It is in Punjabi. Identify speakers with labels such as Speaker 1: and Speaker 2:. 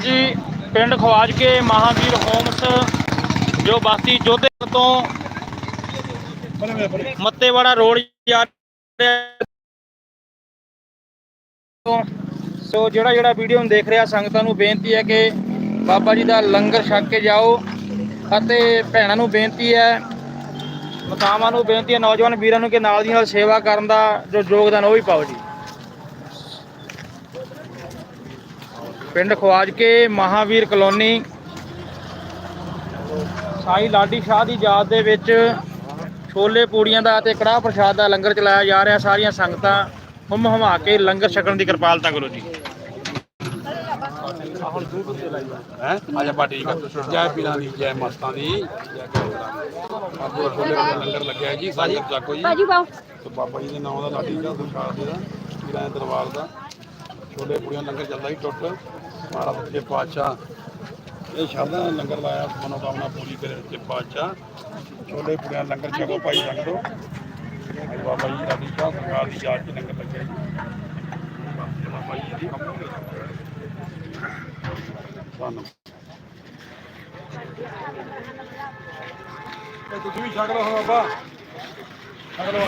Speaker 1: ਜੀ, ਪਿੰਡ ਖਵਾਜ ਕੇ ਮਹਾਵੀਰ ਹੋਮਸ, ਜੋ ਬਾਸੀ ਜੋਧੇ ਤੋਂ ਮੱਤੇਵਾੜਾ ਰੋਡ ਜਾ ਸੋ ਜਿਹੜਾ ਜਿਹੜਾ ਵੀਡੀਓ ਨੂੰ ਦੇਖ ਰਿਹਾ, ਸੰਗਤਾਂ ਨੂੰ ਬੇਨਤੀ ਹੈ ਕਿ ਬਾਬਾ ਜੀ ਦਾ ਲੰਗਰ ਛਕ ਕੇ ਜਾਓ ਅਤੇ ਭੈਣਾਂ ਨੂੰ ਬੇਨਤੀ ਹੈ, ਮਾਤਾਵਾਂ ਨੂੰ ਬੇਨਤੀ ਹੈ, ਨੌਜਵਾਨ ਵੀਰਾਂ ਨੂੰ ਕਿ ਨਾਲ ਦੀ ਨਾਲ ਸੇਵਾ ਕਰਨ ਦਾ ਜੋ ਯੋਗਦਾਨ ਉਹ ਵੀ ਪਾਓ ਜੀ। ਪਿੰਡ ਖਵਾਜ ਕੇ ਮਹਾਵੀਰ ਕਲੋਨੀ। ਸਾਈ ਲਾਡੀ ਸ਼ਾਹ ਦੀ ਯਾਦ ਦੇ ਵਿੱਚ ਛੋਲੇ ਪੂੜੀਆਂ ਦਾ ਤੇ ਕੜਾਹ ਪ੍ਰਸ਼ਾਦ ਦਾ ਲੰਗਰ ਚਲਾਇਆ ਜਾ ਰਿਹਾ। ਸਾਰੀਆਂ ਸੰਗਤਾਂ ਹੁਮ ਹਮਾ ਕੇ ਲੰਗਰ ਛਕਣ ਦੀ ਕਿਰਪਾਲਤਾ ਕਰੋ ਜੀ।
Speaker 2: ਹੈ? ਆਜਾ ਠੀਕ ਆ ਜੈ ਪੀਰਾਂ ਦੀ ਜੈ ਮਸਤਾਂ ਦੀ। ਜੈ ਬਾਬਾ ਛੋਲੇ ਦਾ ਲੰਗਰ ਲੱਗਿਆ ਜੀ। ਸਾਜੀ ਜਾਕੋ ਜੀ।
Speaker 3: ਬਾਜੂ ਪਾਓ
Speaker 2: ਤੇ ਬਾਬਾ ਜੀ ਦੇ ਨਾਮ ਦਾ ਲਾਡੀ ਦਾ ਦੁਕਾਨ ਦੇ ਦਾ ਪੀਰਾਂ ਦੇ ਦਰਬਾਰ ਦਾ। ਛੋਲੇ ਪੂੜੀਆਂ ਲੰਗਰ ਚੱਲਦਾ ਸੀ ਟੁੱਟ। ਮਹਾਰਾਜ ਸੱਚੇ ਪਾਤਸ਼ਾਹ। ਇਹ ਸ਼ਰਧਾ ਨਾਲ ਲੰਗਰ ਲਾਇਆ, ਮਨੋਕਾਮਨਾ ਪੂਰੀ ਕਰੇ ਸੱਚੇ ਪਾਤਸ਼ਾਹ। ਛੋਲੇ ਪੂੜੀਆਂ ਲੰਗਰ ਛਕੋ ਭਾਈ ਸੰਗਤੋ ਬਾਬਾ ਜੀ ਲਾਡੀ ਸ਼ਾਹ ਸਰਕਾਰ ਦੀ ਯਾਦ ਚ ਲੰਗਰ ਲੱਗਿਆ ਜੀ। ਬਾਬਾ ਜੀ ਦੀ ਸਾਨੂੰ ਤੁਸੀਂ ਵੀ ਛਕ ਲਓ ਹੁਣ ਬਾਬਾ। ਛਕ ਲਓ